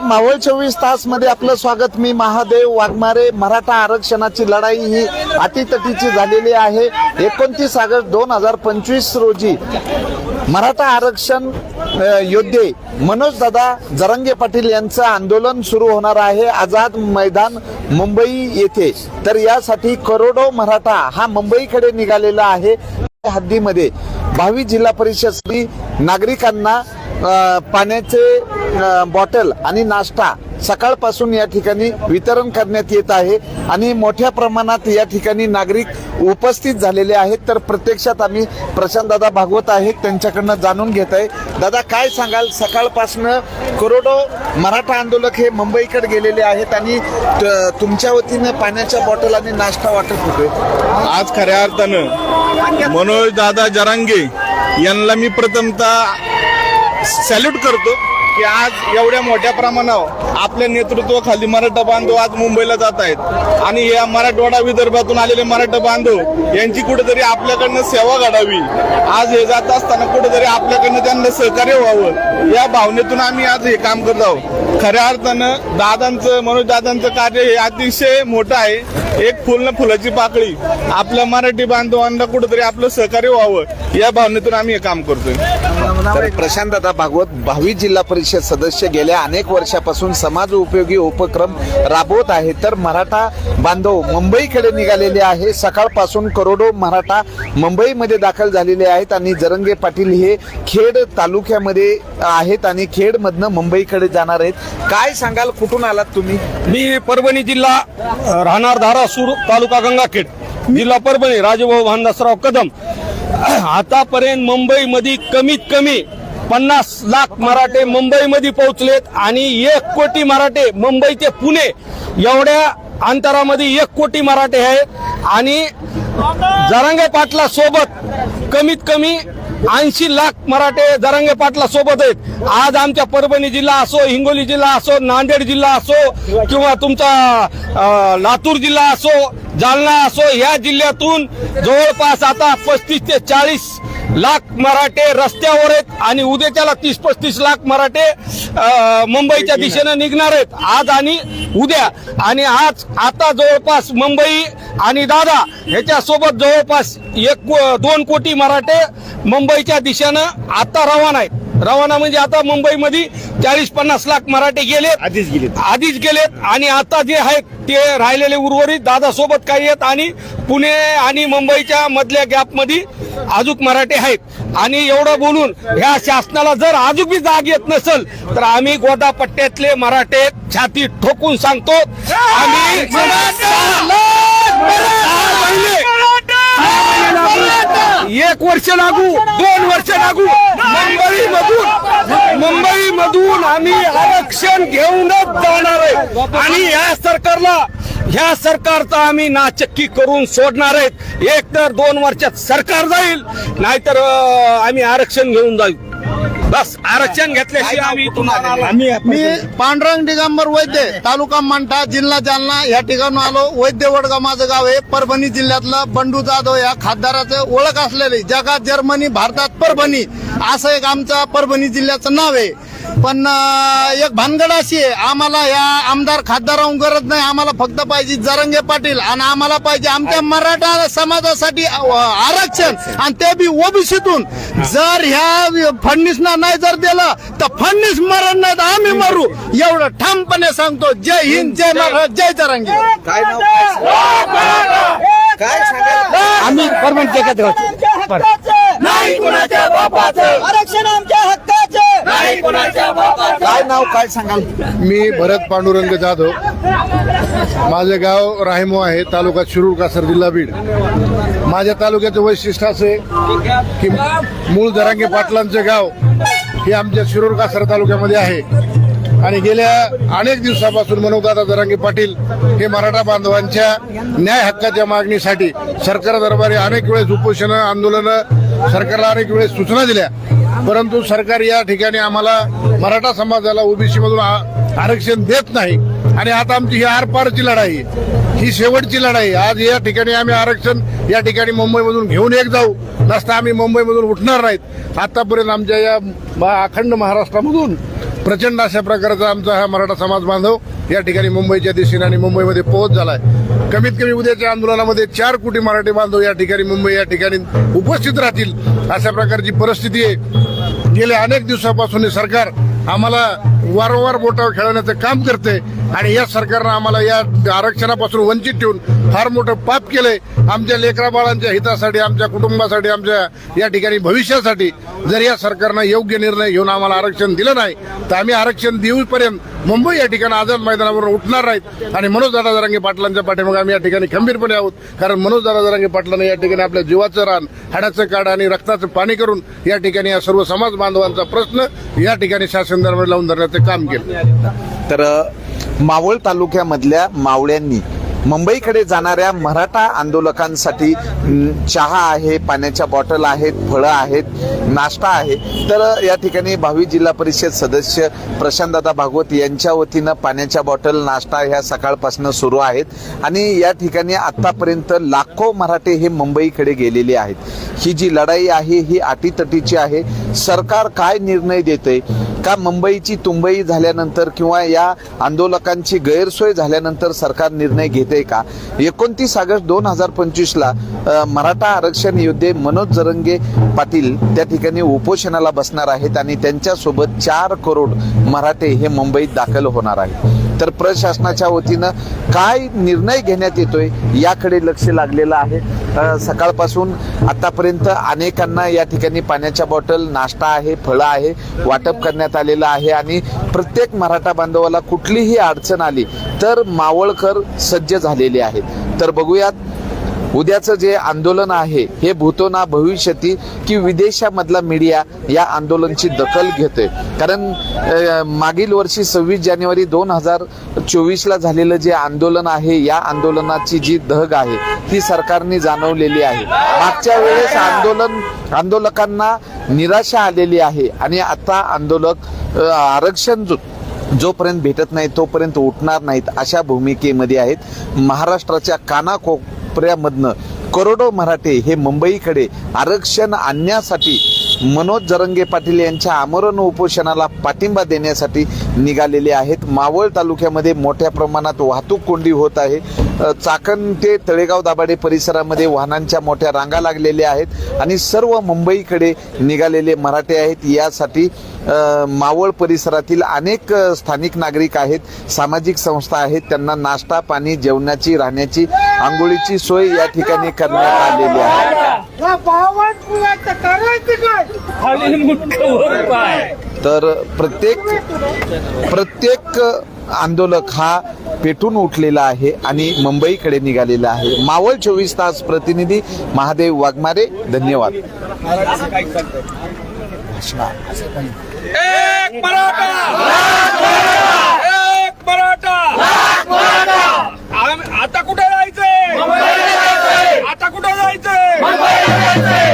मावळ चोवीस तासमध्ये आपलं स्वागत. मी महादेव वाघमारे. मराठा आरक्षणाची लढाई ही अटीतटीची झालेली आहे. एकोणतीस ऑगस्ट दोन हजार पंचवीस रोजी मराठा आरक्षण योद्धे मनोज दादा जरंगे पाटील यांचं आंदोलन सुरू होणार आहे आझाद मैदान मुंबई येथे. तर यासाठी करोडो मराठा हा मुंबईकडे निघालेला आहे. हद्दीमध्ये भावी जिल्हा परिषद नागरिकांना पाण्याचे बॉटल आणि नाश्ता सकाळपासून या ठिकाणी वितरण करण्यात येत आहे आणि मोठ्या प्रमाणात या ठिकाणी नागरिक उपस्थित झालेले आहेत. तर प्रत्यक्षात आम्ही प्रशांत दादा भागवत आहेत त्यांच्याकडनं जाणून घेत आहे. दादा काय सांगाल? सकाळपासून करोडो मराठा आंदोलक हे मुंबईकडे गेलेले आहेत आणि त- तुमच्या वतीनं पाण्याच्या बॉटल आणि नाश्ता वाटत होते आज खऱ्या अर्थानं मनोज दादा जरांगे यांना मी प्रथमतः सॅल्यूट करतो. की आज एवढ्या मोठ्या प्रमाणावर आपल्या नेतृत्वाखाली मराठा बांधव आज मुंबईला जात आहेत. आणि या मराठवाडा विदर्भातून आलेले मराठा बांधव यांची कुठेतरी आपल्याकडनं सेवा घडावी. आज हे जात असताना कुठेतरी आपल्याकडनं त्यांना सहकार्य व्हावं. या भावनेतून आम्ही आज हे काम करत आहोत. खऱ्या अर्थानं दादांचं मनोज दादांचं कार्य हे अतिशय मोठं आहे. एक फुल फुलाची पाकळी. आपल्या मराठी बांधवांना कुठेतरी आपलं सहकार्य व्हावं. या भावनेतून आम्ही हे काम करतोय. प्रशांत दादा भागवत भावी जिल्हा परिषद सदस्य गेल्या अनेक वर्षापासून समाज उपयोगी उपक्रम राबवत आहे तर मराठा बांधव मुंबईकडे निघालेले आहे. सकाळपासून करोडो मराठा मुंबईमध्ये दाखल झालेले आहेत आणि जरंगे पाटील हे खेड तालुक्यामध्ये आहेत आणि खेडमधनं मुंबईकडे जाणार आहेत. काय सांगाल? कुठून आलात तुम्ही? मी परभणी जिल्हा राहणार धारासूर तालुका गंगाखेड. जिल्हा परभणी राजभाऊ भानदासराव कदम. आतापर्यंत मुंबईमध्ये कमीत कमी पन्नास लाख मराठे मुंबईमध्ये पोहोचलेत आणि एक कोटी मराठे मुंबई ते पुणे एवढ्या अंतरामध्ये एक कोटी मराठे आहेत आणि जरांगे पाटला सोबत कमीत कमी ऐंशी लाख मराठे जरांगे पाटला सोबत आहेत. आज आमच्या परभणी जिल्हा असो हिंगोली जिल्हा असो नांदेड जिल्हा असो किंवा तुमचा लातूर जिल्हा असो जालना असो या जिल्ह्यातून जवळपास आता पस्तीस ते चाळीस लाख मराठे रस्त्यावर आहेत आणि उद्याच्याला तीस पस्तीस लाख मराठे मुंबईच्या दिशेनं निघणार आहेत. आज आणि उद्या. आणि आज आता जवळपास मुंबई आणि दादा ह्याच्यासोबत जवळपास एक दोन कोटी मराठे मुंबईच्या दिशेनं आता रवाना आहेत. रवाना म्हणजे आता मुंबईमध्ये चाळीस पन्नास लाख मराठे गेलेत. आधीच गेलेत. आधीच गेलेत. आणि आता जे आहेत ते राहिलेले उर्वरित दादा सोबत काही आहेत आणि पुणे आणि मुंबईच्या मधल्या गॅपमध्ये अजून मराठे आहेत. आणि एवढं बोलून ह्या शासनाला जर अजून बी जाग येत नसेल तर आम्ही गोदा पट्ट्यातले मराठे छाती ठोकून सांगतो आम्ही एक वर्ष लागू दोन वर्ष लागू. मुंबई मधून मुंबई मधून आम्ही आरक्षण घेऊनच जाणार आहे. आणि या सरकारला ह्या सरकारचा आम्ही नाचक्की करून सोडणार आहेत. एक तर दोन वर्षात सरकार जाईल नाहीतर आम्ही आरक्षण घेऊन जाऊ. बस आरक्षण घेतल्याशिवाय आम्ही तुम्हाला आम्ही मी पांडुरंग दिगंबर वैद्य तालुका मंठा जिल्हा जालना या ठिकाणी आलो. वैद्य वडगाव माझं गाव आहे. परभणी जिल्ह्यातलं बंडू जाधव या खासदाराचं ओळख असलेले जगात जर्मनी भारतात परभणी. असं एक आमचं परभणी जिल्ह्याचं नाव आहे. पण एक भानगड अशी आहे. आम्हाला या आमदार खासदाराहून गरज नाही. आम्हाला फक्त पाहिजे जरंगे पाटील आणि आम्हाला पाहिजे आमच्या मराठा समाजासाठी आरक्षण. आणि ते बी ओबीसीतून. जर ह्या फडणीसना नाही जर दिलं तर फडणीस मरण नाही तर आम्ही मरू. एवढं ठामपणे सांगतो. जय हिंद जय महाराज जय जरंगे. काय नाव? काय सांगाल आम्ही परभणी नाही कुणाच्या बापाचं. आरक्षण आमच्या हक्काचे. काय नाव काय सांगाल? मी भरत पांडुरंग जाधव. माझे गाव राहिमो आहे तालुका शिरूर कासर जिल्हा बीड. माझ्या तालुक्याचं वैशिष्ट्य असे की मूळ जरांगे पाटलांचे गाव हे आमच्या शिरूर कासर तालुक्यामध्ये आहे. आणि गेल्या अनेक दिवसापासून मनोदादा जरांगे पाटील हे मराठा बांधवांच्या न्याय हक्काच्या मागणीसाठी सरकार दरबारी अनेक वेळेस उपोषणं आंदोलनं सरकारला अनेक वेळेस सूचना दिल्या. परंतु सरकार या ठिकाणी आम्हाला मराठा समाजाला ओबीसी मधून आ- आरक्षण देत नाही. आणि आता आमची ही आरपारची लढाई आहे. ही शेवटची लढाई आहे. आज या ठिकाणी आम्ही आरक्षण या ठिकाणी मुंबईमधून घेऊन एक जाऊ नसता आम्ही मुंबईमधून उठणार नाहीत आतापर्यंत आमच्या या अखंड महाराष्ट्रामधून प्रचंड अशा प्रकारचा आमचा हा मराठा समाज बांधव या ठिकाणी मुंबईच्या दिशेने आणि मुंबईमध्ये पोहोच झालाय कमीत कमी उद्याच्या आंदोलनामध्ये चार कोटी मराठी बांधव या ठिकाणी मुंबई या ठिकाणी उपस्थित राहतील अशा प्रकारची परिस्थिती आहे गेल्या अनेक दिवसापासून हे सरकार आम्हाला वारंवार बोटावर खेळवण्याचं काम करते आणि या सरकारनं आम्हाला या आरक्षणापासून वंचित ठेवून फार मोठं पाप केलंय आमच्या लेकरा बाळांच्या हितासाठी आमच्या कुटुंबासाठी आमच्या या ठिकाणी भविष्यासाठी. जर या सरकारनं योग्य निर्णय घेऊन आम्हाला आरक्षण दिलं नाही तर आम्ही आरक्षण देऊपर्यंत मुंबई या ठिकाणी आझाद मैदानावर उठणार नाहीत. आणि मनोज दादा जरांगे पाटलांच्या पाठीमागे आम्ही या ठिकाणी खंबीरपणे आहोत. कारण मनोज दादा जरांगे पाटलांनी या ठिकाणी आपल्या जीवाचं रान हाडाचं काढ आणि रक्ताचं पाणी करून या ठिकाणी या सर्व समाज बांधवांचा प्रश्न या ठिकाणी शासन दरम्यान लावून धरण्याचं काम केलं. तर मावळ तालुक्यामधल्या मावळ्यांनी मुंबईकडे जाणाऱ्या मराठा आंदोलकांसाठी चहा आहे पाण्याच्या बॉटल आहेत फळं आहेत नाश्ता आहे. तर या ठिकाणी भावी जिल्हा परिषद सदस्य प्रशांतदादा भागवत यांच्या वतीनं पाण्याच्या बॉटल नाश्ता ह्या सकाळपासून सुरू आहेत. आणि या ठिकाणी आतापर्यंत लाखो मराठे हे मुंबईकडे गेलेले आहेत. ही जी लढाई आहे ही अटीतटीची आहे. सरकार काय निर्णय देते का मुंबईची तुंबई झाल्यानंतर किंवा या आंदोलकांची गैरसोय झाल्यानंतर सरकार निर्णय घेते का? एकोणतीस ऑगस्ट दोन हजार पंचवीसला मराठा आरक्षण योद्धे मनोज जरंगे पाटील त्या ठिकाणी उपोषणाला बसणार आहेत आणि त्यांच्यासोबत चार करोड मराठे हे मुंबईत दाखल होणार आहेत. तर प्रशासनाच्या वतीनं काय निर्णय घेण्यात येतोय याकडे लक्ष लागलेलं आहे. सकाळपासून आतापर्यंत अनेकांना या ठिकाणी पाण्याच्या बॉटल नाश्ता आहे फळं आहे वाटप करण्यात आलेलं आहे आणि प्रत्येक मराठा बांधवाला कुठलीही अडचण आली तर मावळकर सज्ज झालेले आहेत. तर बघूयात उद्याचं जे आंदोलन आहे हे भूतो ना भविष्यती की विदेशामधला मीडिया या आंदोलनची दखल घेतोय. कारण मागील वर्षी सव्वीस जानेवारी दोन हजार चोवीसला झालेलं जे आंदोलन आहे या आंदोलनाची जी धग आहे ती सरकारने जाणवलेली आहे. मागच्या वेळेस आंदोलन आंदोलकांना निराशा आलेली आहे आणि आता आंदोलक आरक्षण जो जोपर्यंत भेटत नाही तोपर्यंत उठणार नाहीत अशा भूमिकेमध्ये आहेत महाराष्ट्राच्या कानाकोपऱ्यामधनं करोडो मराठे हे मुंबईकडे आरक्षण आणण्यासाठी मनोज जरंगे पाटील यांच्या आमरण उपोषणाला पाठिंबा देण्यासाठी निघालेले आहेत. मावळ तालुक्यामध्ये मोठ्या प्रमाणात वाहतूक कोंडी होत आहे. चाकण ते तळेगाव दाभाडे परिसरामध्ये वाहनांच्या मोठ्या रांगा लागलेल्या आहेत आणि सर्व मुंबईकडे निघालेले मराठे आहेत. यासाठी मावळ परिसरातील अनेक स्थानिक नागरिक आहेत सामाजिक संस्था आहेत. त्यांना नाश्ता पाणी जेवणाची राहण्याची आंघोळीची सोय या ठिकाणी करण्यात आलेली आहे. तर प्रत्येक प्रत्येक आंदोलक हा पेटून उठलेला आहे आणि मुंबईकडे निघालेला आहे. मावळ चोवीस तास प्रतिनिधी महादेव वाघमारे धन्यवाद. आता कुठे जायचंय? आता कुठे जायचंय?